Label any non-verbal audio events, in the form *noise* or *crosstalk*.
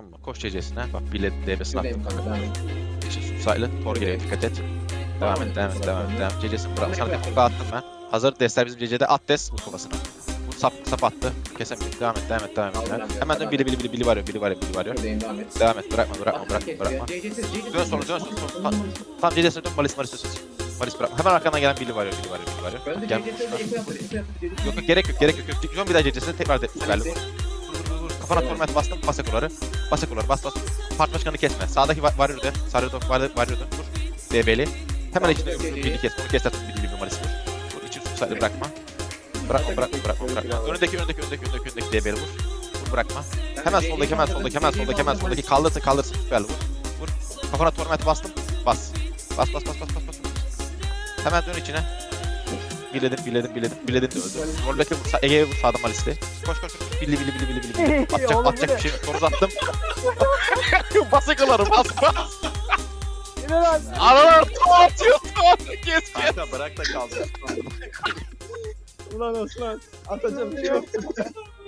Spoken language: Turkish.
tamam mı? Koş CC'sine. Bak bilet Şuradayım attım kanka susaylı. Tor geliyor dikkat et. Devam et devam et devam et. Devam. CC'sini bırak. Sana bir kuka attım ben. Hazır destek bizim CC'de at des bu kafasına. Bu sap sap attı. Kesemeyecek. Devam et devam et devam et. Hemen dön bili bili bili bili varıyor bili varıyor bili varıyor. Devam et. Et bırakma bırakma bırakma bırakma. Dön sonra dön sonra. Tam, CC'sine dön malis malis malis. Malis bırakma. Hemen arkandan gelen bili varıyor bili varıyor bili varıyor. Öldü Gel. CC'siz. Efe yaptır, Efe yaptır, CC'siz. Yok yok gerek yok gerek yok. Dön bir daha CC'sine tekrar de. Süperli Kafana torment bastım. Bas ekoları. Bas ekoları bas bas. Part başkanı kesme. Sağdaki var varıyor dön. Sarı dön varıyor varıyor dön. Vur. DB'li. Hemen içine vur. Bili kes. Bunu kes atın bili bili malis vur. Vur için susaylı bırakma. Bırakma bırakma bırakma bırakma. Önündeki önündeki önündeki önündeki önündeki DB'li vur. Vur bırakma. Hemen soldaki hemen soldaki hemen soldaki hemen soldaki kaldırsın kaldırsın süperli vur. Vur. Kafana torment bastım. Bas. Bas bas bas bas bas bas. Hemen dön içine. Biledim biledim biledim biledim de öldü. Rollback'e vur. Ege'ye vur sağdan malisti. Koş koş koş. Billi billi billi billi. billi. *laughs* Atacak Oğlum atacak bir şey yok. Toruz attım. *laughs* bas yakalarım bas bas. Aralar tam atıyor tam. Kes kes. Kanka bırak da kalsın. Ulan Osman. Atacağım bir şey yok. *laughs*